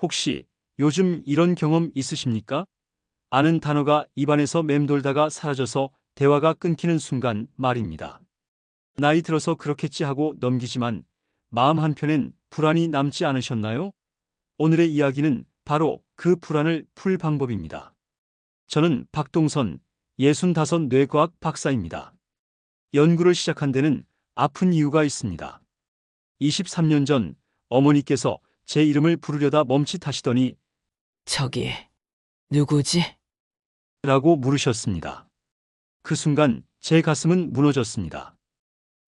혹시 요즘 이런 경험 있으십니까? 아는 단어가 입안에서 맴돌다가 사라져서 대화가 끊기는 순간 말입니다. 나이 들어서 그렇겠지 하고 넘기지만 마음 한편엔 불안이 남지 않으셨나요? 오늘의 이야기는 바로 그 불안을 풀 방법입니다. 저는 박동선 65 뇌과학 박사입니다. 연구를 시작한 데는 아픈 이유가 있습니다. 23년 전 어머니께서 제 이름을 부르려다 멈칫하시더니 저기, 누구지? 라고 물으셨습니다. 그 순간 제 가슴은 무너졌습니다.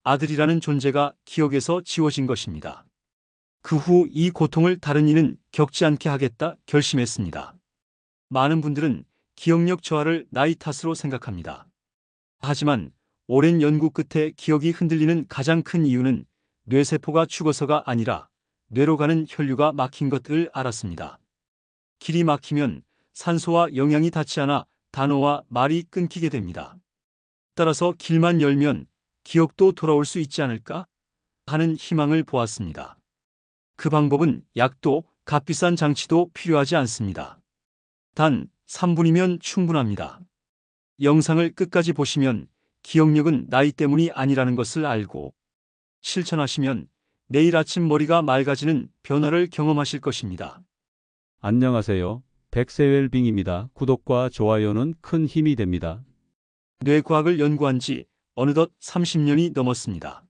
아들이라는 존재가 기억에서 지워진 것입니다. 그 후 이 고통을 다른 이는 겪지 않게 하겠다 결심했습니다. 많은 분들은 기억력 저하를 나이 탓으로 생각합니다. 하지만 오랜 연구 끝에 기억이 흔들리는 가장 큰 이유는 뇌세포가 죽어서가 아니라 뇌로 가는 혈류가 막힌 것을 알았습니다. 길이 막히면 산소와 영양이 닿지 않아 단어와 말이 끊기게 됩니다. 따라서 길만 열면 기억도 돌아올 수 있지 않을까 하는 희망을 보았습니다. 그 방법은 약도 값비싼 장치도 필요하지 않습니다. 단 3분이면 충분합니다. 영상을 끝까지 보시면 기억력은 나이 때문이 아니라는 것을 알고 실천하시면 내일 아침 머리가 맑아지는 변화를 경험하실 것입니다. 안녕하세요. 백세웰빙입니다. 구독과 좋아요는 큰 힘이 됩니다. 뇌과학을 연구한 지 어느덧 30년이 넘었습니다.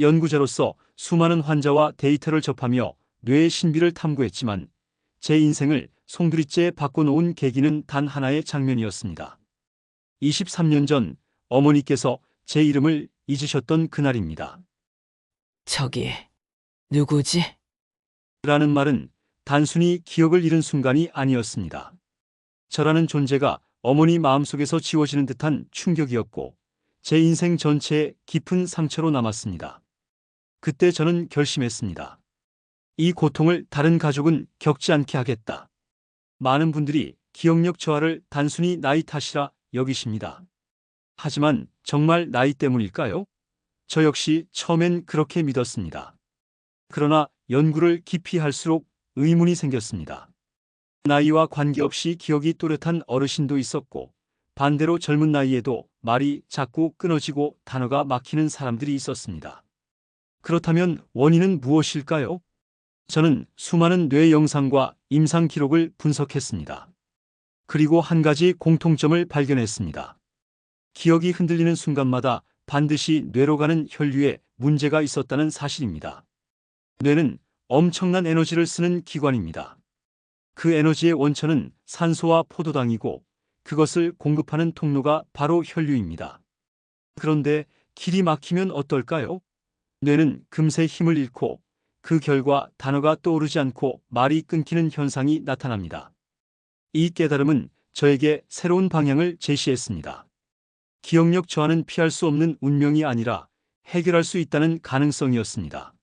연구자로서 수많은 환자와 데이터를 접하며 뇌의 신비를 탐구했지만 제 인생을 송두리째 바꿔놓은 계기는 단 하나의 장면이었습니다. 23년 전 어머니께서 제 이름을 잊으셨던 그날입니다. 저기, 누구지? 라는 말은 단순히 기억을 잃은 순간이 아니었습니다. 저라는 존재가 어머니 마음속에서 지워지는 듯한 충격이었고 제 인생 전체에 깊은 상처로 남았습니다. 그때 저는 결심했습니다. 이 고통을 다른 가족은 겪지 않게 하겠다. 많은 분들이 기억력 저하를 단순히 나이 탓이라 여기십니다. 하지만 정말 나이 때문일까요? 저 역시 처음엔 그렇게 믿었습니다. 그러나 연구를 깊이 할수록 의문이 생겼습니다. 나이와 관계없이 기억이 또렷한 어르신도 있었고 반대로 젊은 나이에도 말이 자꾸 끊어지고 단어가 막히는 사람들이 있었습니다. 그렇다면 원인은 무엇일까요? 저는 수많은 뇌 영상과 임상 기록을 분석했습니다. 그리고 한 가지 공통점을 발견했습니다. 기억이 흔들리는 순간마다 반드시 뇌로 가는 혈류에 문제가 있었다는 사실입니다. 뇌는 엄청난 에너지를 쓰는 기관입니다. 그 에너지의 원천은 산소와 포도당이고 그것을 공급하는 통로가 바로 혈류입니다. 그런데 길이 막히면 어떨까요? 뇌는 금세 힘을 잃고 그 결과 단어가 떠오르지 않고 말이 끊기는 현상이 나타납니다. 이 깨달음은 저에게 새로운 방향을 제시했습니다. 기억력 저하는 피할 수 없는 운명이 아니라 해결할 수 있다는 가능성이었습니다.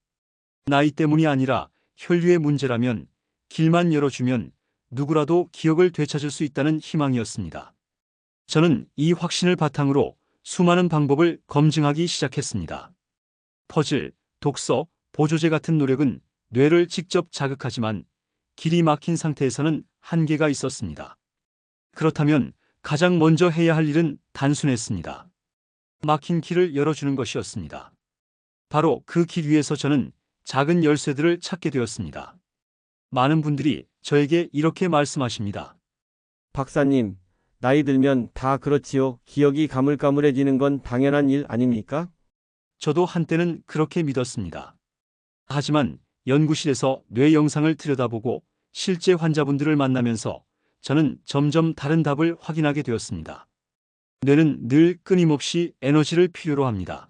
나이 때문이 아니라 혈류의 문제라면 길만 열어주면 누구라도 기억을 되찾을 수 있다는 희망이었습니다. 저는 이 확신을 바탕으로 수많은 방법을 검증하기 시작했습니다. 퍼즐, 독서, 보조제 같은 노력은 뇌를 직접 자극하지만 길이 막힌 상태에서는 한계가 있었습니다. 그렇다면 가장 먼저 해야 할 일은 단순했습니다. 막힌 길을 열어주는 것이었습니다. 바로 그 길 위에서 저는 작은 열쇠들을 찾게 되었습니다. 많은 분들이 저에게 이렇게 말씀하십니다. 박사님, 나이 들면 다 그렇지요. 기억이 가물가물해지는 건 당연한 일 아닙니까? 저도 한때는 그렇게 믿었습니다. 하지만 연구실에서 뇌 영상을 들여다보고 실제 환자분들을 만나면서 저는 점점 다른 답을 확인하게 되었습니다. 뇌는 늘 끊임없이 에너지를 필요로 합니다.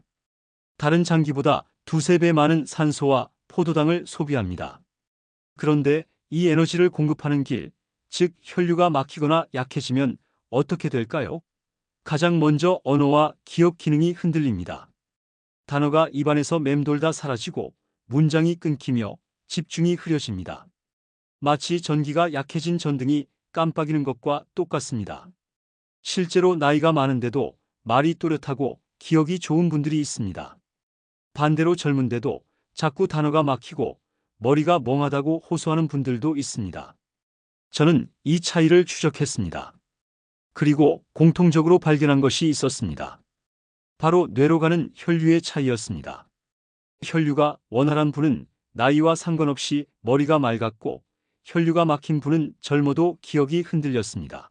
다른 장기보다 두세 배 많은 산소와 포도당을 소비합니다. 그런데 이 에너지를 공급하는 길, 즉 혈류가 막히거나 약해지면 어떻게 될까요? 가장 먼저 언어와 기억 기능이 흔들립니다. 단어가 입안에서 맴돌다 사라지고 문장이 끊기며 집중이 흐려집니다. 마치 전기가 약해진 전등이 깜빡이는 것과 똑같습니다. 실제로 나이가 많은데도 말이 또렷하고 기억이 좋은 분들이 있습니다. 반대로 젊은데도 자꾸 단어가 막히고 머리가 멍하다고 호소하는 분들도 있습니다. 저는 이 차이를 추적했습니다. 그리고 공통적으로 발견한 것이 있었습니다. 바로 뇌로 가는 혈류의 차이였습니다. 혈류가 원활한 분은 나이와 상관없이 머리가 맑았고 혈류가 막힌 분은 젊어도 기억이 흔들렸습니다.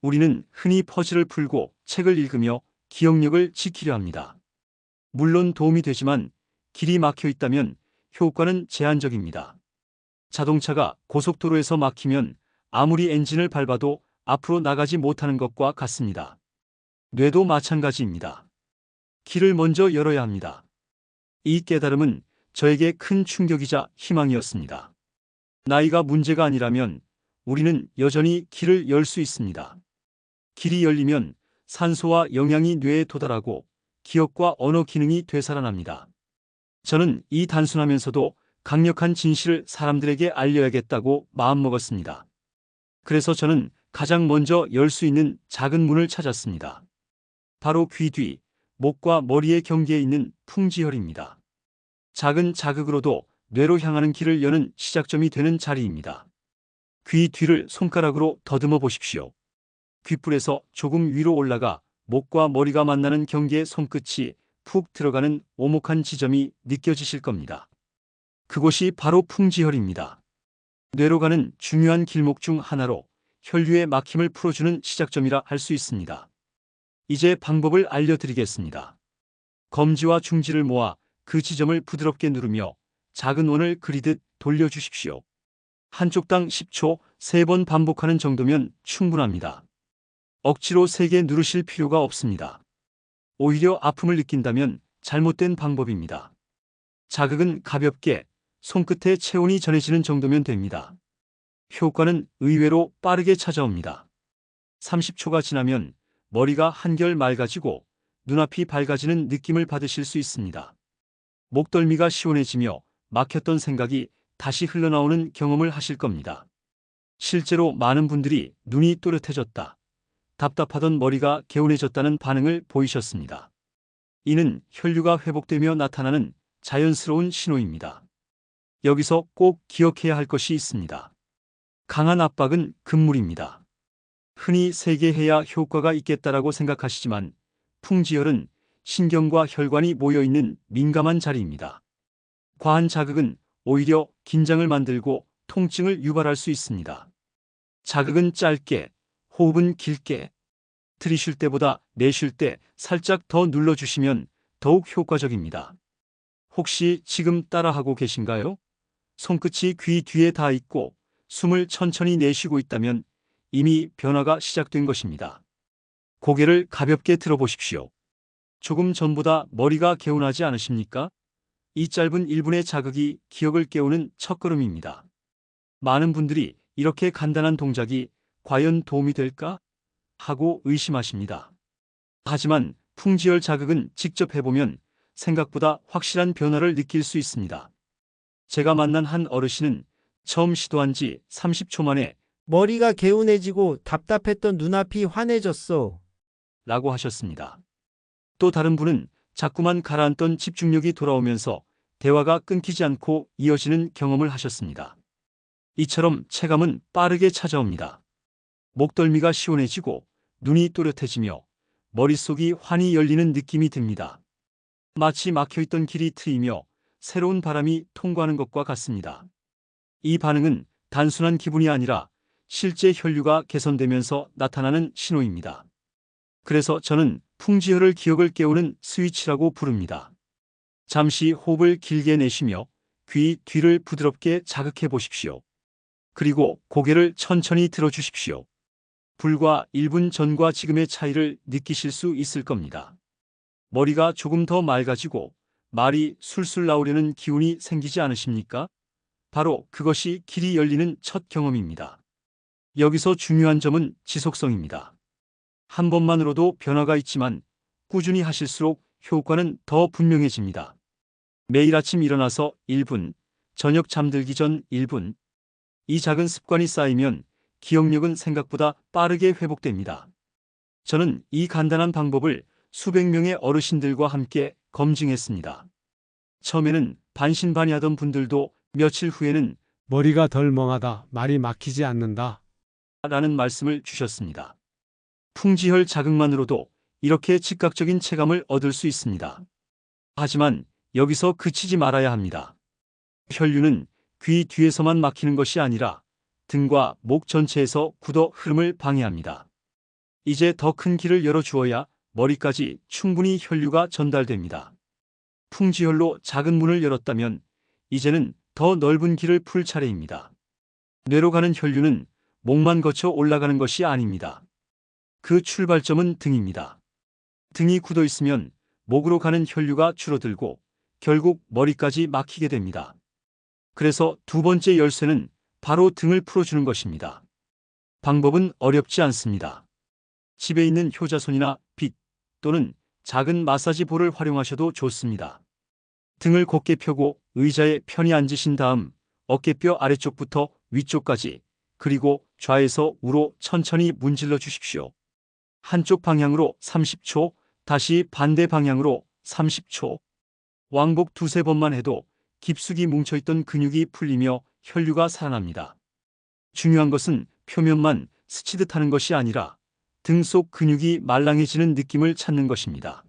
우리는 흔히 퍼즐을 풀고 책을 읽으며 기억력을 지키려 합니다. 물론 도움이 되지만 길이 막혀 있다면 효과는 제한적입니다. 자동차가 고속도로에서 막히면 아무리 엔진을 밟아도 앞으로 나가지 못하는 것과 같습니다. 뇌도 마찬가지입니다. 길을 먼저 열어야 합니다. 이 깨달음은 저에게 큰 충격이자 희망이었습니다. 나이가 문제가 아니라면 우리는 여전히 길을 열 수 있습니다. 길이 열리면 산소와 영양이 뇌에 도달하고 기억과 언어 기능이 되살아납니다. 저는 이 단순하면서도 강력한 진실을 사람들에게 알려야겠다고 마음먹었습니다. 그래서 저는 가장 먼저 열 수 있는 작은 문을 찾았습니다. 바로 귀 뒤, 목과 머리의 경계에 있는 풍지혈입니다. 작은 자극으로도 뇌로 향하는 길을 여는 시작점이 되는 자리입니다. 귀 뒤를 손가락으로 더듬어 보십시오. 귓불에서 조금 위로 올라가 목과 머리가 만나는 경계의 손끝이 푹 들어가는 오목한 지점이 느껴지실 겁니다. 그곳이 바로 풍지혈입니다. 뇌로 가는 중요한 길목 중 하나로 혈류의 막힘을 풀어주는 시작점이라 할 수 있습니다. 이제 방법을 알려드리겠습니다. 검지와 중지를 모아 그 지점을 부드럽게 누르며 작은 원을 그리듯 돌려주십시오. 한쪽당 10초 3번 반복하는 정도면 충분합니다. 억지로 세게 누르실 필요가 없습니다. 오히려 아픔을 느낀다면 잘못된 방법입니다. 자극은 가볍게 손끝에 체온이 전해지는 정도면 됩니다. 효과는 의외로 빠르게 찾아옵니다. 30초가 지나면 머리가 한결 맑아지고 눈앞이 밝아지는 느낌을 받으실 수 있습니다. 목덜미가 시원해지며 막혔던 생각이 다시 흘러나오는 경험을 하실 겁니다. 실제로 많은 분들이 눈이 또렷해졌다. 답답하던 머리가 개운해졌다는 반응을 보이셨습니다. 이는 혈류가 회복되며 나타나는 자연스러운 신호입니다. 여기서 꼭 기억해야 할 것이 있습니다. 강한 압박은 금물입니다. 흔히 세게 해야 효과가 있겠다라고 생각하시지만 풍지혈은 신경과 혈관이 모여있는 민감한 자리입니다. 과한 자극은 오히려 긴장을 만들고 통증을 유발할 수 있습니다. 자극은 짧게, 호흡은 길게, 들이쉴 때보다 내쉴 때 살짝 더 눌러주시면 더욱 효과적입니다. 혹시 지금 따라하고 계신가요? 손끝이 귀 뒤에 닿아 있고 숨을 천천히 내쉬고 있다면 이미 변화가 시작된 것입니다. 고개를 가볍게 들어보십시오. 조금 전보다 머리가 개운하지 않으십니까? 이 짧은 1분의 자극이 기억을 깨우는 첫걸음입니다. 많은 분들이 이렇게 간단한 동작이 과연 도움이 될까? 하고 의심하십니다. 하지만 풍지열 자극은 직접 해보면 생각보다 확실한 변화를 느낄 수 있습니다. 제가 만난 한 어르신은 처음 시도한 지 30초 만에 머리가 개운해지고 답답했던 눈앞이 환해졌어. 라고 하셨습니다. 또 다른 분은 자꾸만 가라앉던 집중력이 돌아오면서 대화가 끊기지 않고 이어지는 경험을 하셨습니다. 이처럼 체감은 빠르게 찾아옵니다. 목덜미가 시원해지고 눈이 또렷해지며 머릿속이 환히 열리는 느낌이 듭니다. 마치 막혀있던 길이 트이며 새로운 바람이 통과하는 것과 같습니다. 이 반응은 단순한 기분이 아니라 실제 혈류가 개선되면서 나타나는 신호입니다. 그래서 저는 풍지혈을 기억을 깨우는 스위치라고 부릅니다. 잠시 호흡을 길게 내쉬며 귀 뒤를 부드럽게 자극해 보십시오. 그리고 고개를 천천히 들어주십시오. 불과 1분 전과 지금의 차이를 느끼실 수 있을 겁니다. 머리가 조금 더 맑아지고 말이 술술 나오려는 기운이 생기지 않으십니까? 바로 그것이 길이 열리는 첫 경험입니다. 여기서 중요한 점은 지속성입니다. 한 번만으로도 변화가 있지만 꾸준히 하실수록 효과는 더 분명해집니다. 매일 아침 일어나서 1분, 저녁 잠들기 전 1분. 이 작은 습관이 쌓이면 기억력은 생각보다 빠르게 회복됩니다. 저는 이 간단한 방법을 수백 명의 어르신들과 함께 검증했습니다. 처음에는 반신반의하던 분들도 며칠 후에는 머리가 덜 멍하다. 말이 막히지 않는다. 라는 말씀을 주셨습니다. 풍지혈 자극만으로도 이렇게 즉각적인 체감을 얻을 수 있습니다. 하지만 여기서 그치지 말아야 합니다. 혈류는 귀 뒤에서만 막히는 것이 아니라 등과 목 전체에서 굳어 흐름을 방해합니다. 이제 더 큰 길을 열어주어야 머리까지 충분히 혈류가 전달됩니다. 풍지혈로 작은 문을 열었다면 이제는 더 넓은 길을 풀 차례입니다. 뇌로 가는 혈류는 목만 거쳐 올라가는 것이 아닙니다. 그 출발점은 등입니다. 등이 굳어 있으면 목으로 가는 혈류가 줄어들고 결국 머리까지 막히게 됩니다. 그래서 두 번째 열쇠는 바로 등을 풀어주는 것입니다. 방법은 어렵지 않습니다. 집에 있는 효자손이나 빗 또는 작은 마사지 볼을 활용하셔도 좋습니다. 등을 곧게 펴고 의자에 편히 앉으신 다음 어깨뼈 아래쪽부터 위쪽까지 그리고 좌에서 우로 천천히 문질러 주십시오. 한쪽 방향으로 30초, 다시 반대 방향으로 30초. 왕복 두세 번만 해도 깊숙이 뭉쳐있던 근육이 풀리며 혈류가 살아납니다. 중요한 것은 표면만 스치듯 하는 것이 아니라 등 속 근육이 말랑해지는 느낌을 찾는 것입니다.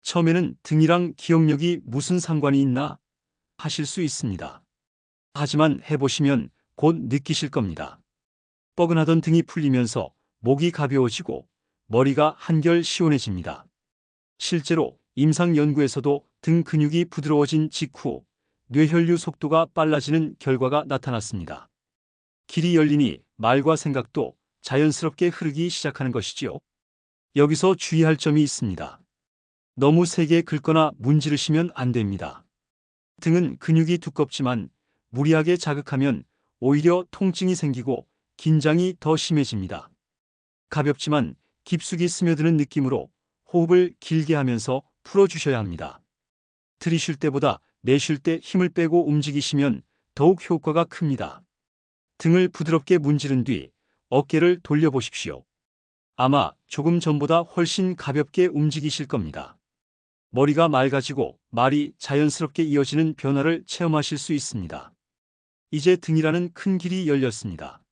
처음에는 등이랑 기억력이 무슨 상관이 있나 하실 수 있습니다. 하지만 해보시면 곧 느끼실 겁니다. 뻐근하던 등이 풀리면서 목이 가벼워지고 머리가 한결 시원해집니다. 실제로 임상 연구에서도 등 근육이 부드러워진 직후 뇌혈류 속도가 빨라지는 결과가 나타났습니다. 길이 열리니 말과 생각도 자연스럽게 흐르기 시작하는 것이지요. 여기서 주의할 점이 있습니다. 너무 세게 긁거나 문지르시면 안 됩니다. 등은 근육이 두껍지만 무리하게 자극하면 오히려 통증이 생기고 긴장이 더 심해집니다. 가볍지만 깊숙이 스며드는 느낌으로 호흡을 길게 하면서 풀어주셔야 합니다. 들이쉴 때보다 내쉴 때 힘을 빼고 움직이시면 더욱 효과가 큽니다. 등을 부드럽게 문지른 뒤 어깨를 돌려보십시오. 아마 조금 전보다 훨씬 가볍게 움직이실 겁니다. 머리가 맑아지고 말이 자연스럽게 이어지는 변화를 체험하실 수 있습니다. 이제 등이라는 큰 길이 열렸습니다.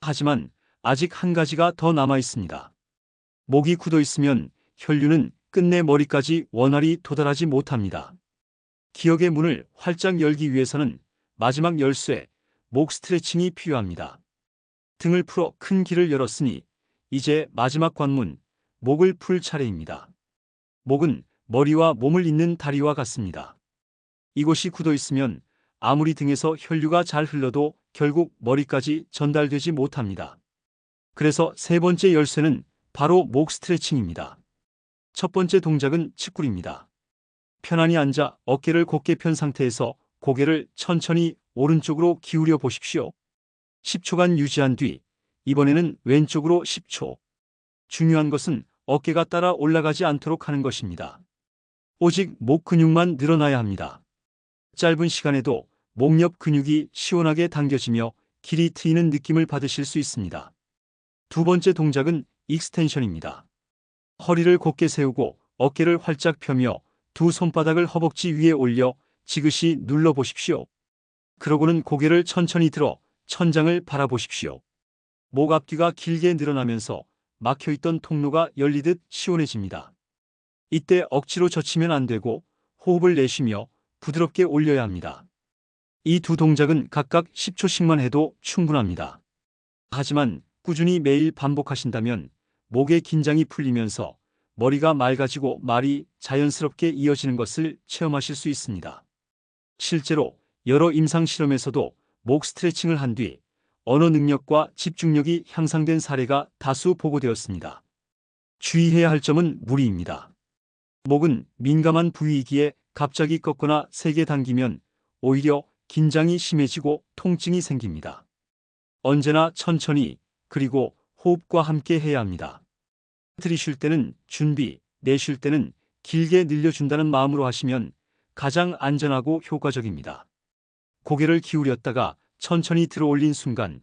하지만 아직 한 가지가 더 남아 있습니다. 목이 굳어 있으면 혈류는 끝내 머리까지 원활히 도달하지 못합니다. 기억의 문을 활짝 열기 위해서는 마지막 열쇠, 목 스트레칭이 필요합니다. 등을 풀어 큰 길을 열었으니 이제 마지막 관문, 목을 풀 차례입니다. 목은 머리와 몸을 잇는 다리와 같습니다. 이곳이 굳어 있으면 아무리 등에서 혈류가 잘 흘러도 결국 머리까지 전달되지 못합니다. 그래서 세 번째 열쇠는 바로 목 스트레칭입니다. 첫 번째 동작은 치꾸리입니다. 편안히 앉아 어깨를 곧게 편 상태에서 고개를 천천히 오른쪽으로 기울여 보십시오. 10초간 유지한 뒤 이번에는 왼쪽으로 10초. 중요한 것은 어깨가 따라 올라가지 않도록 하는 것입니다. 오직 목 근육만 늘어나야 합니다. 짧은 시간에도 목 옆 근육이 시원하게 당겨지며 길이 트이는 느낌을 받으실 수 있습니다. 두 번째 동작은 익스텐션입니다. 허리를 곧게 세우고 어깨를 활짝 펴며 두 손바닥을 허벅지 위에 올려 지그시 눌러 보십시오. 그러고는 고개를 천천히 들어 천장을 바라보십시오. 목 앞뒤가 길게 늘어나면서 막혀있던 통로가 열리듯 시원해집니다. 이때 억지로 젖히면 안 되고 호흡을 내쉬며 부드럽게 올려야 합니다. 이 두 동작은 각각 10초씩만 해도 충분합니다. 하지만 꾸준히 매일 반복하신다면 목의 긴장이 풀리면서 머리가 맑아지고 말이 자연스럽게 이어지는 것을 체험하실 수 있습니다. 실제로 여러 임상 실험에서도 목 스트레칭을 한 뒤 언어 능력과 집중력이 향상된 사례가 다수 보고되었습니다. 주의해야 할 점은 무리입니다. 목은 민감한 부위이기에 갑자기 꺾거나 세게 당기면 오히려 긴장이 심해지고 통증이 생깁니다. 언제나 천천히 그리고 호흡과 함께 해야 합니다. 들이쉴 때는 준비, 내쉴 때는 길게 늘려준다는 마음으로 하시면 가장 안전하고 효과적입니다. 고개를 기울였다가 천천히 들어 올린 순간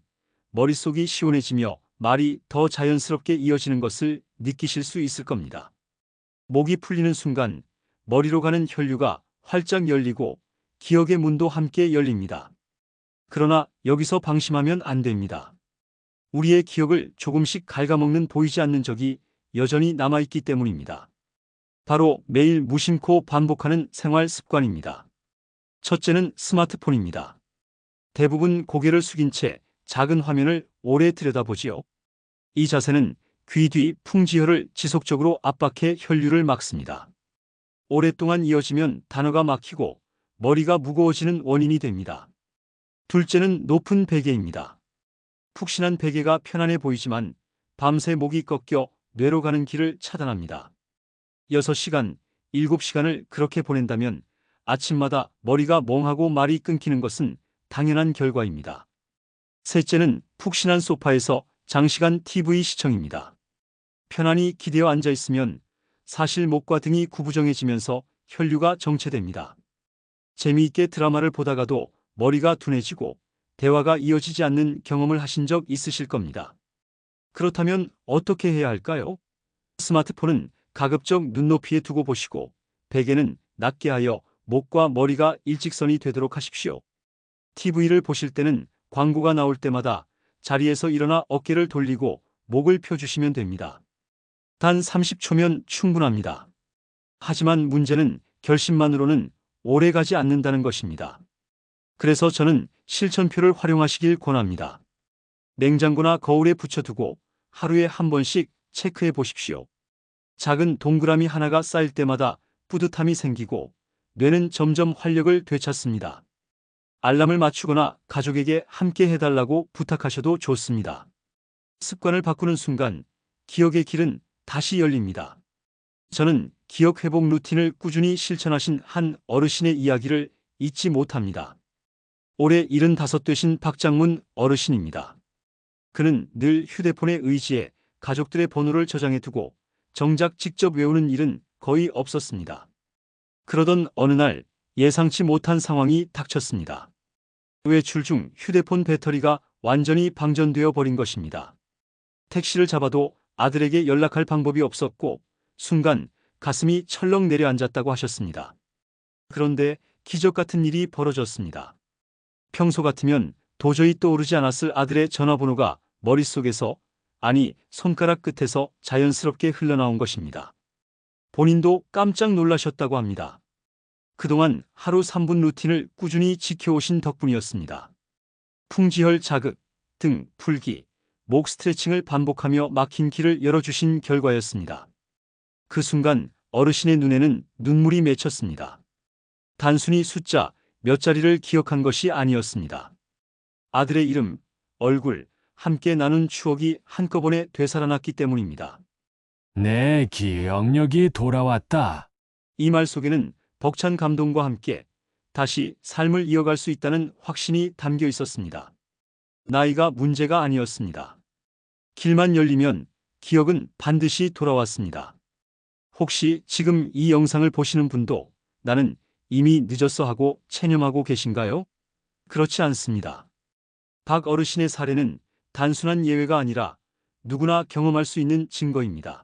머릿속이 시원해지며 말이 더 자연스럽게 이어지는 것을 느끼실 수 있을 겁니다. 목이 풀리는 순간 머리로 가는 혈류가 활짝 열리고 기억의 문도 함께 열립니다. 그러나 여기서 방심하면 안 됩니다. 우리의 기억을 조금씩 갉아먹는 보이지 않는 적이 여전히 남아있기 때문입니다. 바로 매일 무심코 반복하는 생활 습관입니다. 첫째는 스마트폰입니다. 대부분 고개를 숙인 채 작은 화면을 오래 들여다보지요. 이 자세는 귀 뒤 풍지혈을 지속적으로 압박해 혈류를 막습니다. 오랫동안 이어지면 단어가 막히고 머리가 무거워지는 원인이 됩니다. 둘째는 높은 베개입니다. 푹신한 베개가 편안해 보이지만 밤새 목이 꺾여 뇌로 가는 길을 차단합니다. 6시간, 7시간을 그렇게 보낸다면 아침마다 머리가 멍하고 말이 끊기는 것은 당연한 결과입니다. 셋째는 푹신한 소파에서 장시간 TV 시청입니다. 편안히 기대어 앉아 있으면 사실 목과 등이 구부정해지면서 혈류가 정체됩니다. 재미있게 드라마를 보다가도 머리가 둔해지고 대화가 이어지지 않는 경험을 하신 적 있으실 겁니다. 그렇다면 어떻게 해야 할까요? 스마트폰은 가급적 눈높이에 두고 보시고 베개는 낮게 하여 목과 머리가 일직선이 되도록 하십시오. TV를 보실 때는 광고가 나올 때마다 자리에서 일어나 어깨를 돌리고 목을 펴주시면 됩니다. 단 30초면 충분합니다. 하지만 문제는 결심만으로는 오래 가지 않는다는 것입니다. 그래서 저는 실천표를 활용하시길 권합니다. 냉장고나 거울에 붙여두고 하루에 한 번씩 체크해 보십시오. 작은 동그라미 하나가 쌓일 때마다 뿌듯함이 생기고 뇌는 점점 활력을 되찾습니다. 알람을 맞추거나 가족에게 함께 해달라고 부탁하셔도 좋습니다. 습관을 바꾸는 순간 기억의 길은 다시 열립니다. 저는 기억 회복 루틴을 꾸준히 실천하신 한 어르신의 이야기를 잊지 못합니다. 올해 75 되신 박장문 어르신입니다. 그는 늘 휴대폰에 의지해 가족들의 번호를 저장해 두고 정작 직접 외우는 일은 거의 없었습니다. 그러던 어느 날 예상치 못한 상황이 닥쳤습니다. 외출 중 휴대폰 배터리가 완전히 방전되어 버린 것입니다. 택시를 잡아도 아들에게 연락할 방법이 없었고 순간 가슴이 철렁 내려앉았다고 하셨습니다. 그런데 기적 같은 일이 벌어졌습니다. 평소 같으면 도저히 떠오르지 않았을 아들의 전화번호가 머릿속에서 아니 손가락 끝에서 자연스럽게 흘러나온 것입니다. 본인도 깜짝 놀라셨다고 합니다. 그동안 하루 3분 루틴을 꾸준히 지켜오신 덕분이었습니다. 풍지혈 자극, 등 풀기, 목 스트레칭을 반복하며 막힌 길을 열어주신 결과였습니다. 그 순간 어르신의 눈에는 눈물이 맺혔습니다. 단순히 숫자 몇 자리를 기억한 것이 아니었습니다. 아들의 이름, 얼굴, 함께 나눈 추억이 한꺼번에 되살아났기 때문입니다. 내 기억력이 돌아왔다. 이 말 속에는 벅찬 감동과 함께 다시 삶을 이어갈 수 있다는 확신이 담겨 있었습니다. 나이가 문제가 아니었습니다. 길만 열리면 기억은 반드시 돌아왔습니다. 혹시 지금 이 영상을 보시는 분도 나는 이미 늦었어 하고 체념하고 계신가요? 그렇지 않습니다. 박 어르신의 사례는 단순한 예외가 아니라 누구나 경험할 수 있는 증거입니다.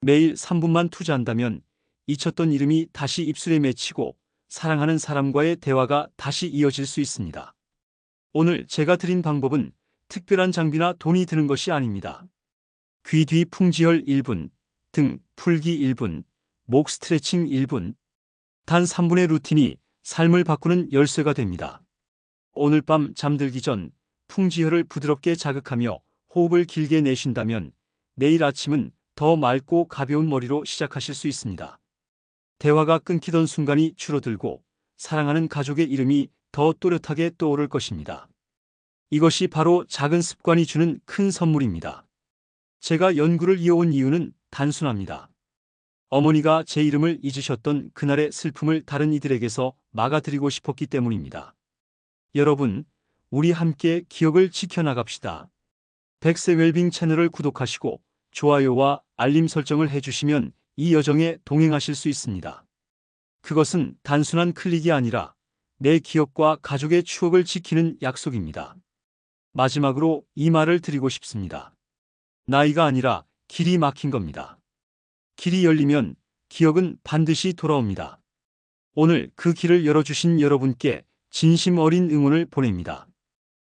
매일 3분만 투자한다면 잊혔던 이름이 다시 입술에 맺히고 사랑하는 사람과의 대화가 다시 이어질 수 있습니다. 오늘 제가 드린 방법은 특별한 장비나 돈이 드는 것이 아닙니다. 귀 뒤 풍지혈 1분, 등 풀기 1분, 목 스트레칭 1분, 단 3분의 루틴이 삶을 바꾸는 열쇠가 됩니다. 오늘 밤 잠들기 전 풍지혈을 부드럽게 자극하며 호흡을 길게 내쉰다면 내일 아침은 더 맑고 가벼운 머리로 시작하실 수 있습니다. 대화가 끊기던 순간이 줄어들고 사랑하는 가족의 이름이 더 또렷하게 떠오를 것입니다. 이것이 바로 작은 습관이 주는 큰 선물입니다. 제가 연구를 이어온 이유는 단순합니다. 어머니가 제 이름을 잊으셨던 그날의 슬픔을 다른 이들에게서 막아드리고 싶었기 때문입니다. 여러분, 우리 함께 기억을 지켜나갑시다. 백세 웰빙 채널을 구독하시고 좋아요와 알림 설정을 해주시면 이 여정에 동행하실 수 있습니다. 그것은 단순한 클릭이 아니라 내 기억과 가족의 추억을 지키는 약속입니다. 마지막으로 이 말을 드리고 싶습니다. 나이가 아니라 길이 막힌 겁니다. 길이 열리면 기억은 반드시 돌아옵니다. 오늘 그 길을 열어주신 여러분께 진심 어린 응원을 보냅니다.